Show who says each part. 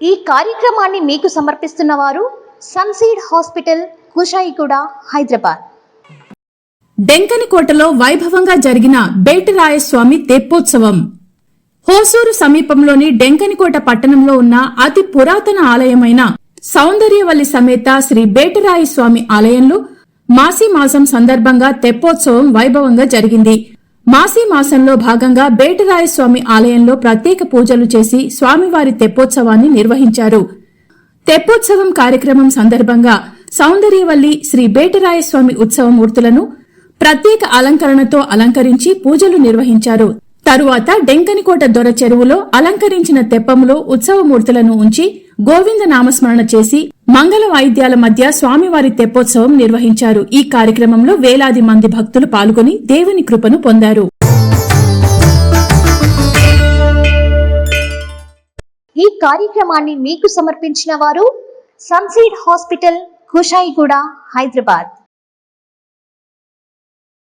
Speaker 1: ఈ కార్యక్రమాన్ని మీకు సమర్పిస్తున్న వారు సన్సీడ్ హాస్పిటల్ కుషాయిగూడ హైదరాబాద్.
Speaker 2: డెంకనికోటలో వైభవంగా జరిగిన బేటరాయస్వామి తెప్పోత్సవం. హోసూరు సమీపంలోని డెంకనికోట పట్టణంలో ఉన్న అతి పురాతన ఆలయమైన సౌందర్యవల్లి సమేత శ్రీ బేటరాయస్వామి ఆలయంలో మాసీ మాసం సందర్భంగా తెప్పోత్సవం వైభవంగా జరిగింది. మాసీ మాసంలో భాగంగా బేటరాయస్వామి ఆలయంలో ప్రత్యేక పూజలు చేసి స్వామివారి తెప్పోత్సవాన్ని నిర్వహించారు. తెప్పోత్సవం కార్యక్రమం సందర్భంగా సౌందర్యవల్లి శ్రీ బేటరాయస్వామి ఉత్సవ మూర్తులను ప్రత్యేక అలంకరణతో అలంకరించి పూజలు నిర్వహించారు. తరువాత డెంకనికోట దొర చెరువులో అలంకరించిన తెప్పములో ఉత్సవమూర్తులను ఉంచి గోవింద నామస్మరణ చేసి మంగళ వాయిద్యాల మధ్య స్వామివారి తెప్పోత్సవం నిర్వహించారు. ఈ కార్యక్రమంలో వేలాది మంది భక్తులు పాల్గొని దేవుని కృపను పొందారు.
Speaker 1: ఈ కార్యక్రమాన్ని మీకు సమర్పించిన వారు సన్సీడ్ హాస్పిటల్ కుషాయిగూడ హైదరాబాద్.